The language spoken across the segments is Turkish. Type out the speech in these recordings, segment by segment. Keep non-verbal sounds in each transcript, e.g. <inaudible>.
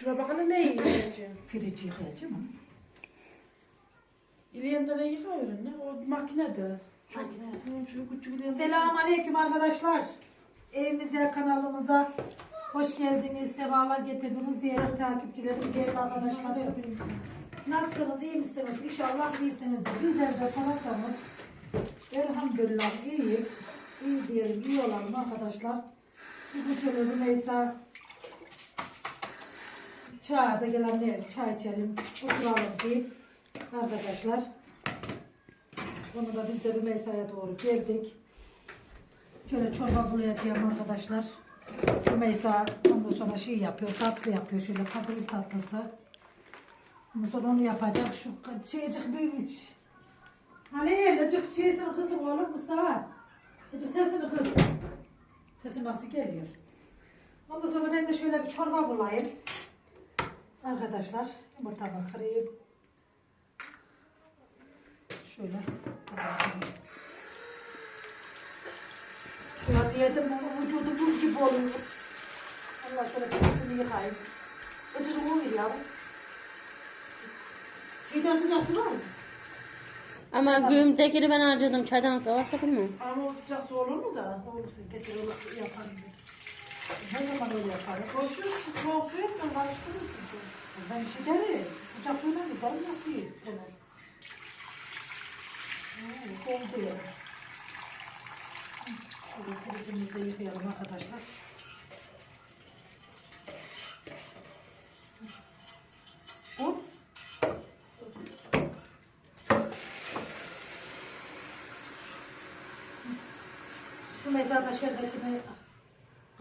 Şuna bakalım ne yiyeceğim. Pirici yıkayacağım ama. İleyenlere yıkıyorum ne? O makinede. Makine. Selamun Aleyküm arkadaşlar. Evimize, kanalımıza hoş geldiniz, sefalar getirdiniz diğer takipçilerim, diğer arkadaşlarım. Nasılsınız, iyi misiniz? İnşallah iyisinizdir. Bizler de sanatlarımız elhamdülillah iyi. İyi diyelim, iyi olalım arkadaşlar. Bugün şöyle Rümeysa çaya da gelenler çay içelim, oturalım diye arkadaşlar. Onu da biz de Rümeysa'ya doğru geldik. Şöyle çorba bulayacağım arkadaşlar. Rümeysa ondan sonra şey yapıyor, tatlı yapıyor şöyle kadayıf tatlısı. Ondan sonra onu yapacak. Şu şeycik büyümüş. Hani acık şeysini kızım oğlum Mustafa. Acık sesini kız. Sesi nasıl geliyor? Ondan sonra ben de şöyle bir çorba bulayım. Arkadaşlar yumurtamı kırayım. Şöyle. Ya diyedim ama vücudu buz gibi oluyor. Allah şöyle kıçını yıkayayım. Kıçını uyur ya. Çiğden sıcak su var mı? Ama güğümdekini ben harcadım. Çaydanlıkta varsa bilmiyorum. Ama o sıcak su olur mu da? Olursa getir olursa yaparım. Her zaman öyle yaparım. Koşuyorsun, yapma, karıştırırsın. Ben derim. Sıcak suyla giderim yatıyor. Olur. Hmm, Oldu ya. Şöyle kılıcımızı da yıkayalım arkadaşlar. Bu. Şu mezarda şerbetini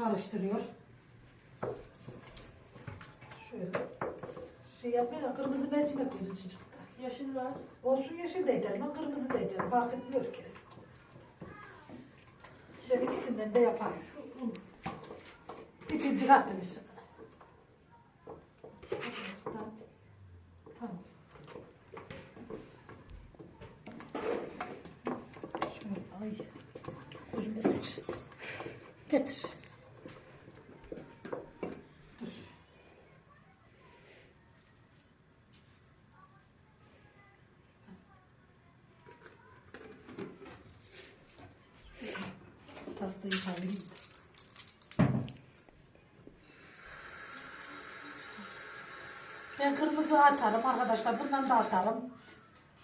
karıştırıyor. Şöyle. Şey yapmıyor da kırmızı mercimek verin çocukta. Yeşil var. Olsun yeşil de ederim, ben kırmızı da ederim. Fark etmiyor ki. Ben ikisinden de yaparım. Üstüne. Tamam. Şöyle, ay. Gözüme sıçradı. Getir. Dur. Pastayı kaldırayım da. Ben kırmızı atarım arkadaşlar. Bundan da atarım.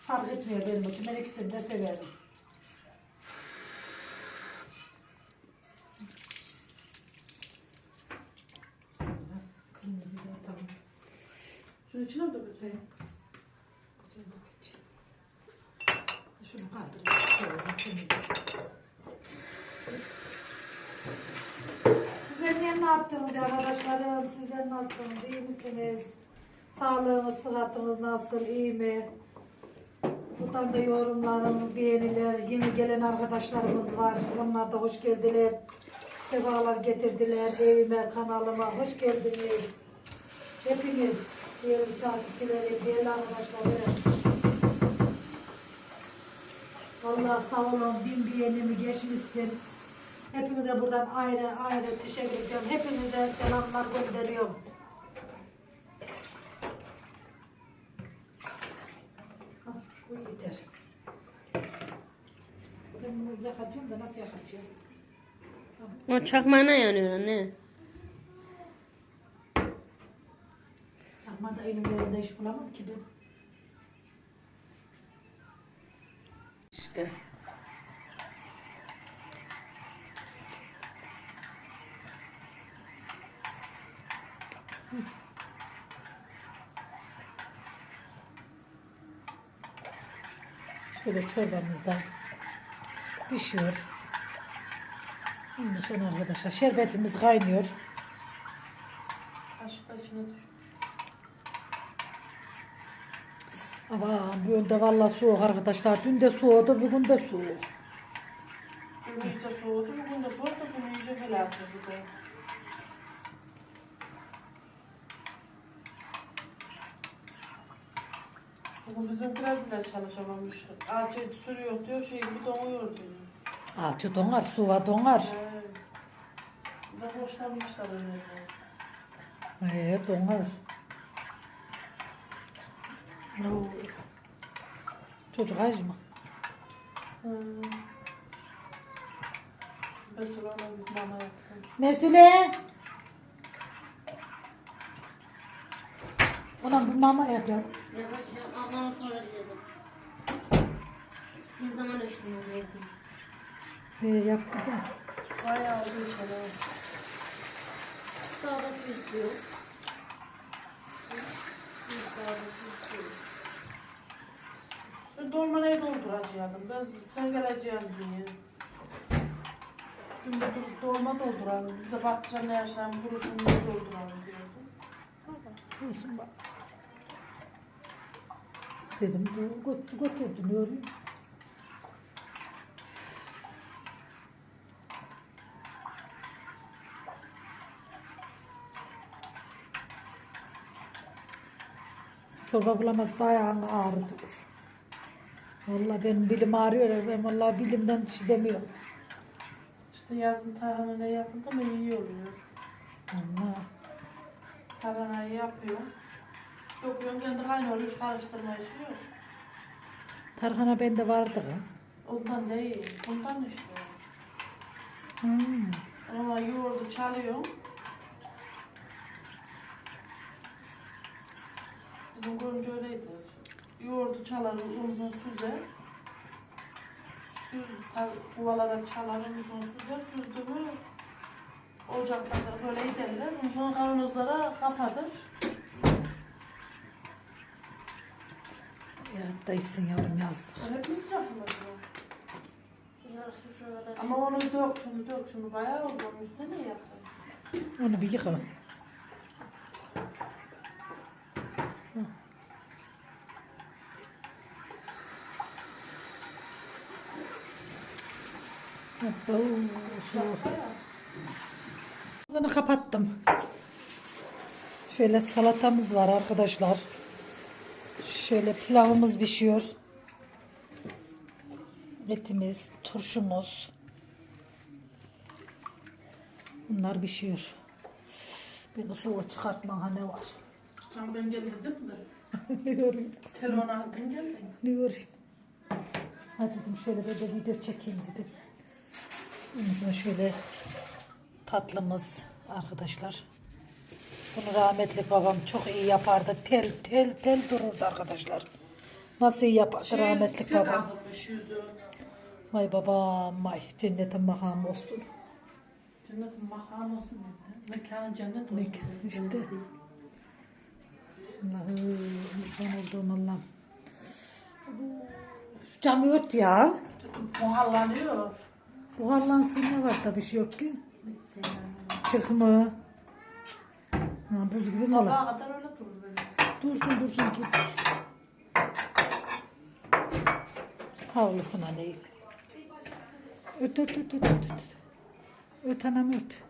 Fark etmiyor benim için. Ben ikisini de severim. Kırmızı da atalım. Şunun içine mi dökeceğim? Şunu kaldırayım. Sizler ne yaptınız ya arkadaşlarım? Sizler nasılsınız? İyi misiniz? Sağlığınız, sıhhatiniz nasıl? İyi mi? Buradan da yorumlarım, beğeniler, yeni gelen arkadaşlarımız var. Onlar da hoş geldiler. Sefalar getirdiler evime, kanalıma. Hoş geldiniz. Hepiniz, diğer takipçileri, diğer arkadaşlarım. Vallahi sağ olun, bin beğenimi geçmişsin. Hepinize buradan ayrı ayrı teşekkür ediyorum. Hepinize selamlar gönderiyorum. Hah, bu yeter. Ben bunu yakacağım da nasıl yakacağım? O çakmağına yanıyor anne. Çakmada elim yerinde iş bulamam ki ben. İşte. Şöyle çorbamız da pişiyor. Ondan sonra arkadaşlar şerbetimiz kaynıyor. Kaşık da içine düş. Ama bu önde vallahi soğuk arkadaşlar. Dün de soğudu, bugün de soğuk. Dün iyice soğudu, bugün de soğudu, bugün iyice felaket. Bugün bizimkiler bile çalışamamış. Alçıyı sürüyor diyor, şey bir donuyor diyor. Alçı donar, suva donar. He. Bir de hoşlanmışlar öyle. Ee, donar. Oo. Çocuk aç mı? Hmm. Mesela ona bir mama yapsın. Mesule. Ona bir mama yap ya. Yavaş yap ondan sonra şey yedim. Ne zaman içtim onu yedim. Ee, yaptı da. Bayağı bir içeri. Daha da su istiyor. Ben dolmanayı dolduracaktım. Ben sen geleceğim diye. Dün de dur- dolma dolduralım. Bir de patlıcan ne yaşam kurusun diye dolduralım diyordum. Olsun bak. Dedim dur götür Çorba bulamaz da ayağın ağrıdır. Vallahi benim bilim ağrıyor. Ben vallahi bilimden şey demiyorum. İşte yazın tarhana ne yapıldı mı iyi oluyor. Allah. Tarhanayı yapıyor. Dokuyorsun kendi kaynıyor. Hiç karıştırma işi yok. Tarhana bende vardı. ha. Ondan değil. Ondan işte. Hmm. Ama yoğurdu çalıyor. Bizim görünce öyleydi. Yoğurdu çalar, uzun süzer. Süz, kuvalara çalar, uzun süzer. Süzdü mü ocakta da böyle giderler. Ondan sonra kavanozlara kapatır. Ya dayısın yavrum yazdık. Öyle bir sıcak mı? Yarısı. Ama onu dök, şunu dök, şunu bayağı oldu. Onun üstüne ne yaptın? Onu bir yıka. Bunu kapattım. Şöyle salatamız var arkadaşlar. Şöyle pilavımız pişiyor. Etimiz, turşumuz. Bunlar pişiyor. Beni soğuğa çıkartma ne var? Can ben geldim mi? <laughs> ne göreyim? Sen onu aldın geldin. Ne göreyim? Ha dedim şöyle bir de video çekeyim dedim. Sonra şöyle tatlımız arkadaşlar. Bunu rahmetli babam çok iyi yapardı. Tel tel tel dururdu arkadaşlar. Nasıl iyi yapardı rahmetli Şey, babam. Kaldırmış yüzü. Vay babam vay cennetin makamı olsun. Cennetin makamı olsun. Mekanı cennet olsun. Mekan, işte. Allah'ım kurban olduğum Allah'ım. Şu camı ört ya. Buharlanıyor. Buharlansın ne var da bir şey yok ki. Çıkma. Ha, buz gibi mi? Sabaha kadar öyle durur böyle. Dursun dursun git. Havlusuna değil. Öt öt öt öt öt. öt. Öt anam öt.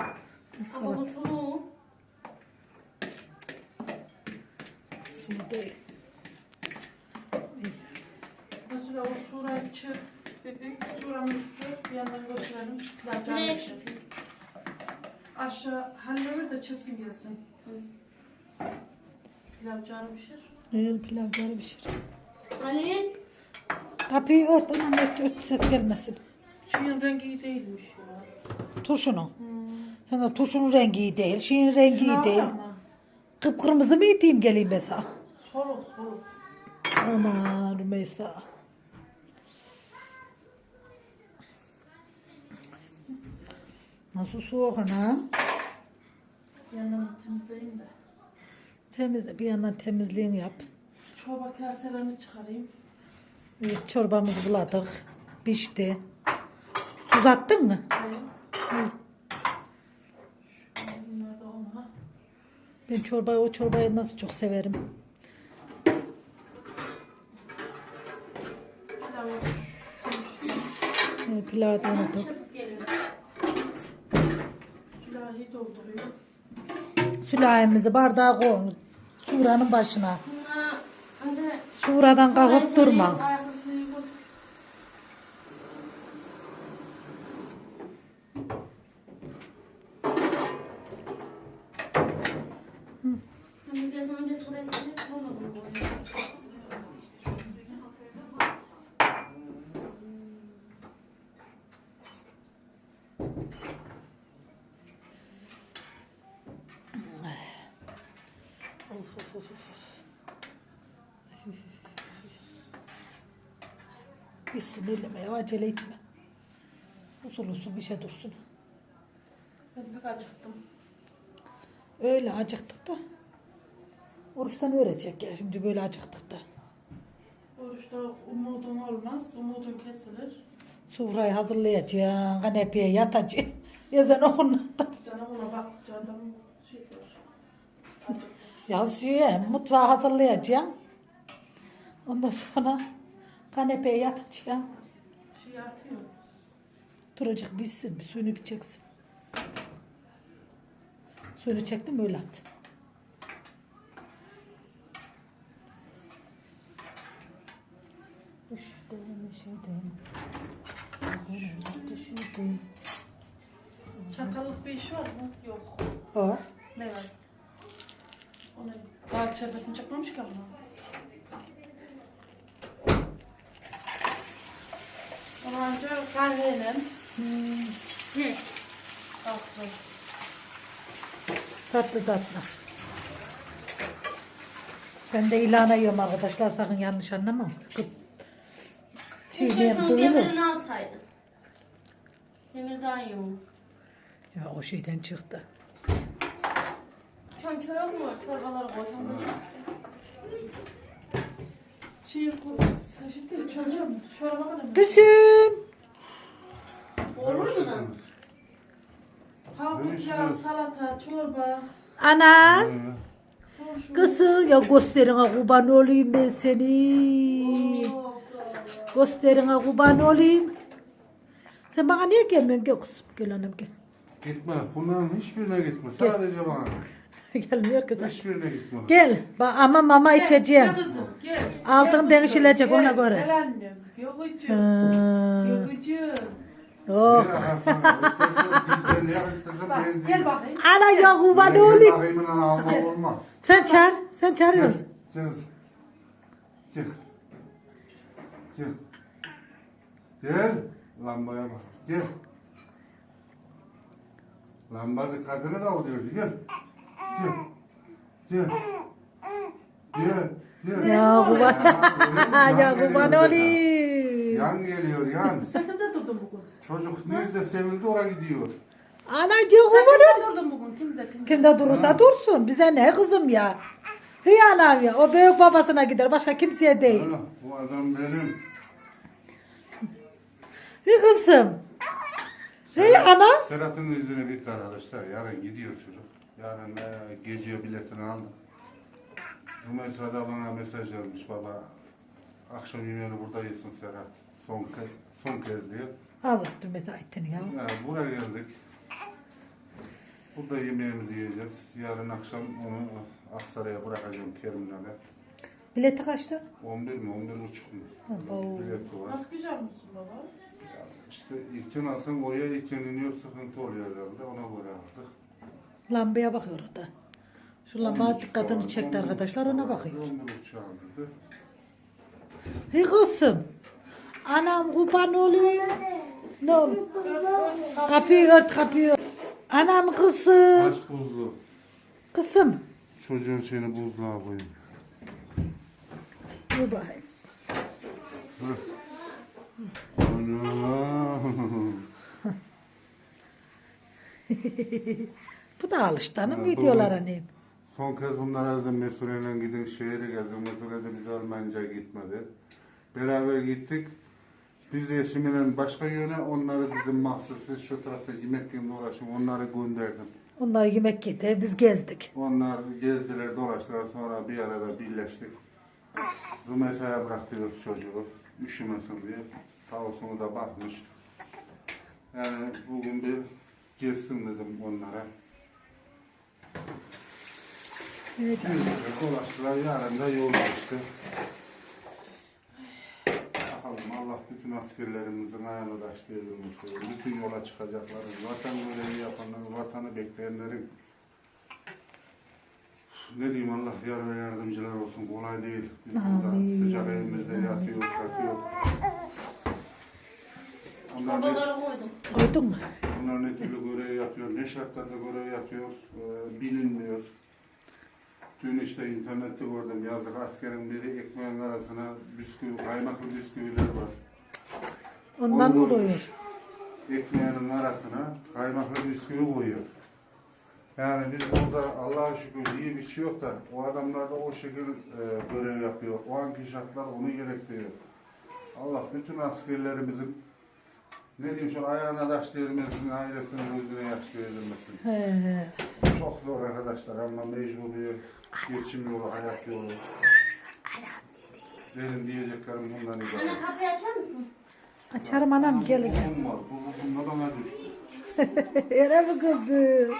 Ama bu Salat sulu. sulu değil. Mesela o surayı çık. Dedik. Suramızı bir yandan götürelim. Pilavcanı Direkt. Aşağı halledir de çıksın gelsin. Pilavcanı pişir. Ee, pilavları pişir. Halil. Kapıyı ört anam ört, ört ses gelmesin. Şeyin rengi iyi değilmiş ya. Turşunun. Hmm. Sen de turşunun rengi iyi değil. Şeyin rengi iyi Şuna değil. bakma. Kıpkırmızı mı yediğim geleyim ben sana? Soluk soluk. Aman Rümeysa. Nasıl soğuk ana? Bir yandan temizleyeyim de. Temiz, bir yandan temizliğini yap. Çorba kaselerini çıkarayım. Evet, çorbamızı buladık. Pişti. Uzattın mı? Şöyle. Şöyle bunlar da ona. Ben çorbayı, o çorbayı nasıl çok severim. Pilavı Evet, pilavı da unuttuk. Sülahi dolduruyor. Sülahimizi bardağa koyun. Suranın başına. Buna hani Suradan kalkıp durma. of of of. Bir sinirleme ya acele etme. Usul usul bir şey dursun. Ben pek acıktım. Öyle acıktık da. Oruçtan öğretecek ya şimdi böyle acıktık da. Oruçta umudun olmaz, umudun kesilir. Sufrayı hazırlayacaksın, kanepeye yatacaksın. <laughs> Ezan okunmadan Acıktım. Ya şey, mutfağı hazırlayacaksın. Ondan sonra kanepeye yatacaksın. Şey atıyor. Duracak bitsin, bir suyunu biçeceksin. Suyunu çektim öyle at. Düştüm, düştüm. Düştüm. Çakallık bir iş var mı? Yok. Var. Ne var? Daha içeridekini çakmamış ki ama. Onu ancak kahveyle Hmm, Hı. tatlı. tatlı tatlı. Ben de ilana yiyorum arkadaşlar sakın yanlış anlama. Kıp- Şey Keşke diyeyim, şunun duyulur. demirini alsaydın. Demir daha iyi olur. Ya o şeyden çıktı. Çömçe yok mu? Çorbaları koysam da Şey, bu saçı değil, çocuğum. Şöyle bakalım. Kışım. Olur mu lan? Tavuk, pilav, salata, çorba, Ana. turşu. Kızı ya gösterine kurban olayım ben seni. Gösterine kurban olayım. Sen bana niye gelmiyorsun? Gel kızım. Gel annem gel. Gitme. Bunların hiçbirine gitme. Sadece bana. <laughs> Gelmiyor kızım. Hiçbirine gitme. Gel. Bak ama mama Gel, içeceğim. Gel kızım, gel. Altın gel, ona göre. Gel annem. Yokucu. Ha. Yokucu. Oh. Bak, gel bakayım. Ana ya kurban Benzin olayım. bakayım lan alma olmaz. Sen çağır. Sen çağırıyorsun. Gel. Gel. Gel. Gel. Lambaya bak. Gel. Lamba dikkatini dağıtıyor. Gel. Gel. Gel. Gel. Gel. Ya kurban. <laughs> Yan ya geliyor bir. Yan geliyor yan. Sen kimde durdun bugün? Çocuk nerede sevildi oraya gidiyor. Kurban olayım. kimde durdun bugün? Kimde? Kimde? Kimde durursa dursun. Bize ne kızım ya. Hıyanam ya. O büyük babasına gider. Başka kimseye değil. Öyle, Bu adam benim. Hı kızım. Hey ana. Serhat'ın yüzüne bitti arkadaşlar. Yarın gidiyor çocuk. Yarın e, gece biletini aldım. Rümeysa da bana mesaj yazmış baba. Akşam yemeğini burada yesin Serhat. Son, ke son kez diyor. Azalttır mesela ettin ya. Yani buraya geldik. Burada yemeğimizi yiyeceğiz. Yarın akşam onu Aksaray'a bırakacağım Kerimler'e. Bileti kaçtı? 11 mi 11 buçuk mu? Oo. Bileti var. Nasıl güzel misin baba? İşte ilkin alsan oraya ilkin iniyor sıkıntı oluyor herhalde ona göre aldık. Lambaya bakıyor o da. Şu lamba dikkatini çekti arkadaşlar ona bakıyor. 11 buçuk aldırdı. Hey kızım. Anam kurban olayım. Ne olur? Kapıyı ört kapıyı ört. Anam kızım. Aç buzlu. Kızım. Çocuğun şeyini buzluğa koyun. Dur bakayım. Ana. <laughs> Bu da alıştı hanım Ha, videolara doğru. Son kez bunlara dedim Mesure'yle gidin şehri gezin. Mesure de bizi almayınca gitmedi. Beraber gittik. Biz de eşimle başka yöne onları dedim mahsus siz şu tarafta yemek yiyin uğraşın onları gönderdim. Onlar yemek yedi, biz gezdik. Onlar gezdiler dolaştılar sonra bir arada birleştik. Rümeysa'ya bıraktık çocuğu üşümesin diye. Sağ olsun o da bakmış. Yani bugün bir gezsin dedim onlara. Evet canım. Gezdiler, dolaştılar yarın da yol açtı. Bakalım Allah bütün askerlerimizin ayağını taş. Bütün yola çıkacakların, vatan görevi yapanların, vatanı bekleyenlerin ne diyeyim Allah yar ve yardımcılar olsun. Kolay değil. Biz burada Amin. sıcak evimizde yatıyoruz, kalkıyoruz. Onlar ne, Çorbaları koydum. Koydun mu? Onlar ne türlü görev yapıyor, ne şartlarda görev yapıyor, e, bilinmiyor. Dün işte internette gördüm yazık askerin biri ekmeğin arasına bisküvi, kaymaklı bisküviler var. Ondan Onu koyuyor? Ekmeğinin arasına kaymaklı bisküvi koyuyor. Yani biz burada Allah'a şükür iyi bir şey yok da o adamlar da o şekil e, görev yapıyor. O anki şartlar onu gerektiriyor. Allah bütün askerlerimizin ne diyeyim şu ayağına taş değirmesin, ailesinin gözüne yaş değirmesin. He. Çok zor arkadaşlar ama mecbur bir geçim yolu, hayat yolu. Benim diyeceklerim bundan Anne ibaret. kapıyı açar mısın? Açarım anam gel gel. Bugün var, bu bugün bana düştü. Yere mi kızım? Gel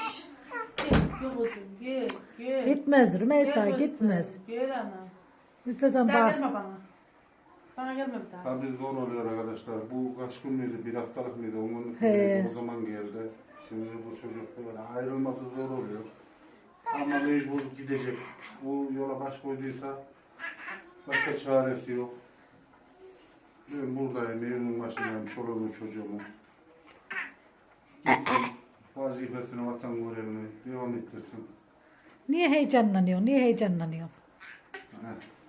kızım gel gel. Gitmez Rümeysa Gel gitmez. Gel ana. İstersen daha bak. gelme bana. Bana gelme bir daha. Tabii zor oluyor arkadaşlar. Bu kaç gün müydü? Bir haftalık mıydı? Onun He. o zaman geldi. Şimdi bu çocuk böyle ayrılması zor oluyor. Ama mecbur gidecek. Bu yola baş koyduysa başka çaresi yok. Ben buradayım, evimin başındayım, çoluğumun çocuğumun. Gitsin, vazifesini, vatan görevini devam ettirsin. Niye heyecanlanıyorsun? Niye heyecanlanıyorsun? Heh.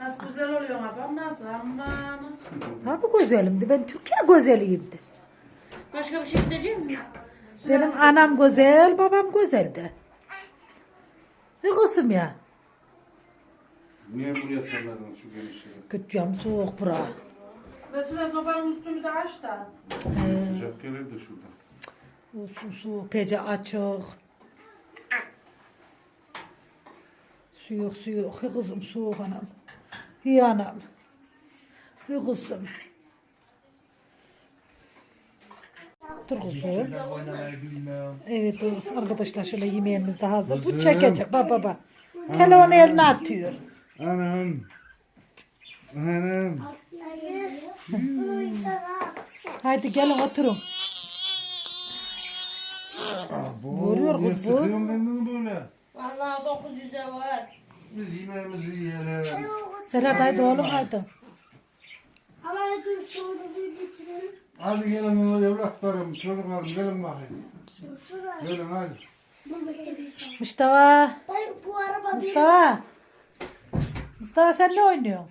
Nasıl güzel oluyor abam nasıl? Aman. Tabii güzelimdi. Ben Türkiye güzeliyimdi. Başka bir şey gidecek mi? Benim anam güzel, babam güzeldi. Ne kızım ya? Niye buraya salladın şu genişleri? Kütüyem soğuk bura. Mesela sobanın üstünü de aç da. Sıcak gelirdi şuradan. Olsun soğuk, pece açık. Soğuk soğuk. Hi kızım soğuk anam. Hi anam. Dur kızım. Evet o arkadaşlar şöyle yemeğimiz de hazır. Bu çekecek baba baba. Telefonu eline atıyor. Anam. Anam. Haydi gelin oturun. Vuruyor Niye kız bu. sıkıyorsun kendini böyle? Vallahi 900'e var. Biz yemeğimizi yiyelim. Serhat haydi oğlum haydi. Ama dur sonra bir bitirelim. Hadi gelin öyle evlatlarım, çocuklarım gelin bakayım. Şuraya. Gelin hadi. Dur bekle. Mustafa. Dayı bu araba benim. Mustafa. Mustafa sen ne oynuyorsun?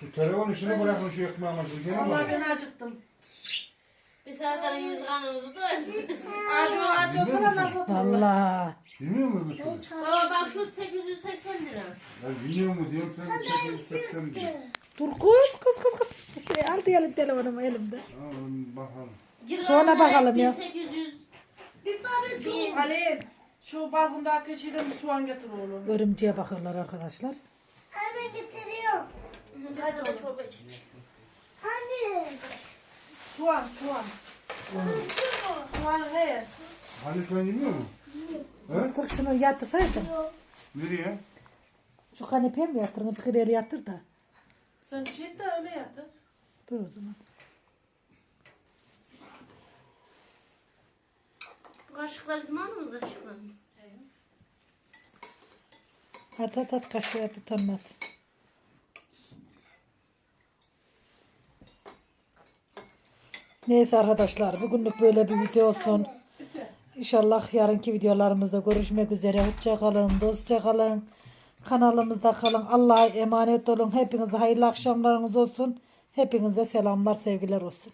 Şu telefon işini bırakın şu ekmeğimizi. Gelin Vallahi bakayım. ben acıktım. Bir saatten yüz kanımızı da Acı acı olsana nasıl oturur? Vallahi. Bilmiyor musun bu? Baba bak şu 880 lira. Ya bilmiyor mu diyorum sen çekin çeksen diyor. Dur kız kız kız kız. Al diyelim telefonumu elimde. Alın bakalım. Sonra bakalım ya. 1800 Bir çok. Ali şu balkondaki şeyden bir soğan getir oğlum. Örümceğe bakıyorlar arkadaşlar. Hemen getiriyor. Hadi da çorba. Anne. Soğan soğan. Soğan he. Hani sen yemiyor musun? He? Istık şunu yatırsaydın. Nereye? Şu kanepeye mi yatırın? Azıcık ileri yatır da. Sen şey de öyle yatır. Dur o zaman. Bu kaşıklar bizim alnımızda çıkmadı. At at at kaşığa tutanma at. Neyse arkadaşlar bugünlük böyle bir video olsun. İnşallah yarınki videolarımızda görüşmek üzere. Hoşça kalın, dostça kalın. Kanalımızda kalın. Allah'a emanet olun. Hepinize hayırlı akşamlarınız olsun. Hepinize selamlar, sevgiler olsun.